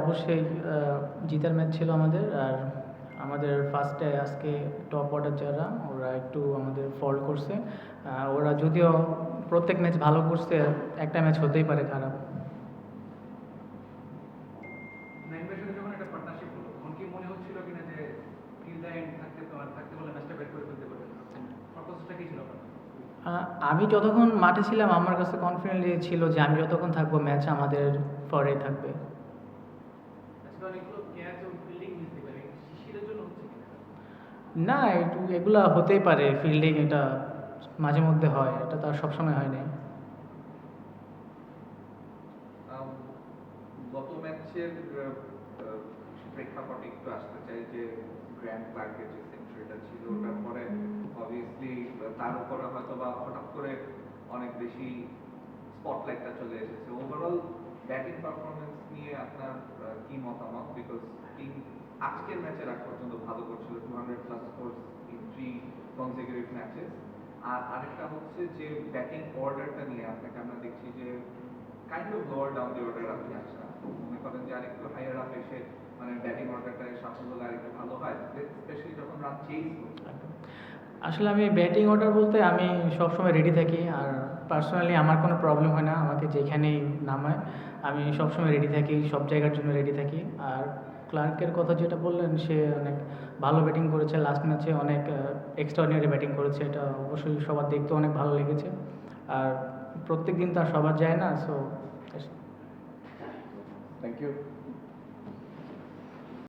অবশ্যই জিতার ম্যাচ ছিল আমাদের আর আমাদের ফার্স্টে আজকে টপ অর্ডার যারা ওরা একটু আমাদের ফল্ট করছে। ওরা যদিও প্রত্যেক ম্যাচ ভালো করছে একটা ম্যাচ হতেই পারে খারাপ। ফিল আমি যতক্ষণ মাঠে ছিলাম আমার কাছে কনফিডেন্টলি ছিল যে আমি যতক্ষণ থাকব ম্যাচ আমাদের ফরেই থাকবে। অনেকগুলো ক্যাচ ও ফিল্ডিং মিলতে পারে শিশিরের জন্য হচ্ছে না এগুলা হতেই পারে ফিল্ডিং এটা মাঝে মধ্যে হয় এটা তো আর সবসময় হয় না গত ম্যাচের প্রেক্ষাপটে একটু আসতে চাই যে গ্র্যান্ড ক্লার্কের যে সেঞ্চুরিটা ছিল ওটার পরে অবভিয়াসলি তার উপরে হয়তো বা হঠাৎ করে অনেক বেশি স্পটলাইটটা চলে এসেছে। ওভারঅল ব্যাটিং পারফরমেন্স নিয়ে আপনার কি বিকজ আজকের ম্যাচের আগ পর্যন্ত ভালো করছিল two hundred plus score in three consecutive matches আর আরেকটা হচ্ছে যে ব্যাটিং অর্ডারটা নিয়ে আপনাকে আমরা দেখছি যে kind of lower down the order আপনি আসা মনে করেন যে আরেকটু হায়ার আপ এসে মানে ব্যাটিং অর্ডারটা সাফল্য আরেকটু ভালো হয় স্পেশালি যখন রান চেঞ্জ করছে আসলে আমি ব্যাটিং অর্ডার বলতে আমি সবসময় রেডি থাকি আর পার্সোনালি আমার কোনো প্রবলেম হয় না, আমাকে যেখানেই নামায়, আমি সবসময় রেডি থাকি, সব জায়গার জন্য রেডি থাকি। আর ক্লার্কের কথা যেটা বললেন, সে অনেক ভালো ব্যাটিং করেছে লাস্ট ম্যাচে অনেক এক্সট্রাঅর্ডিনারি ব্যাটিং করেছে, এটা অবশ্যই সবার দেখতে অনেক ভালো লেগেছে। আর প্রত্যেক দিন তো আর সবার যায় না সো থ্যাংক ইউ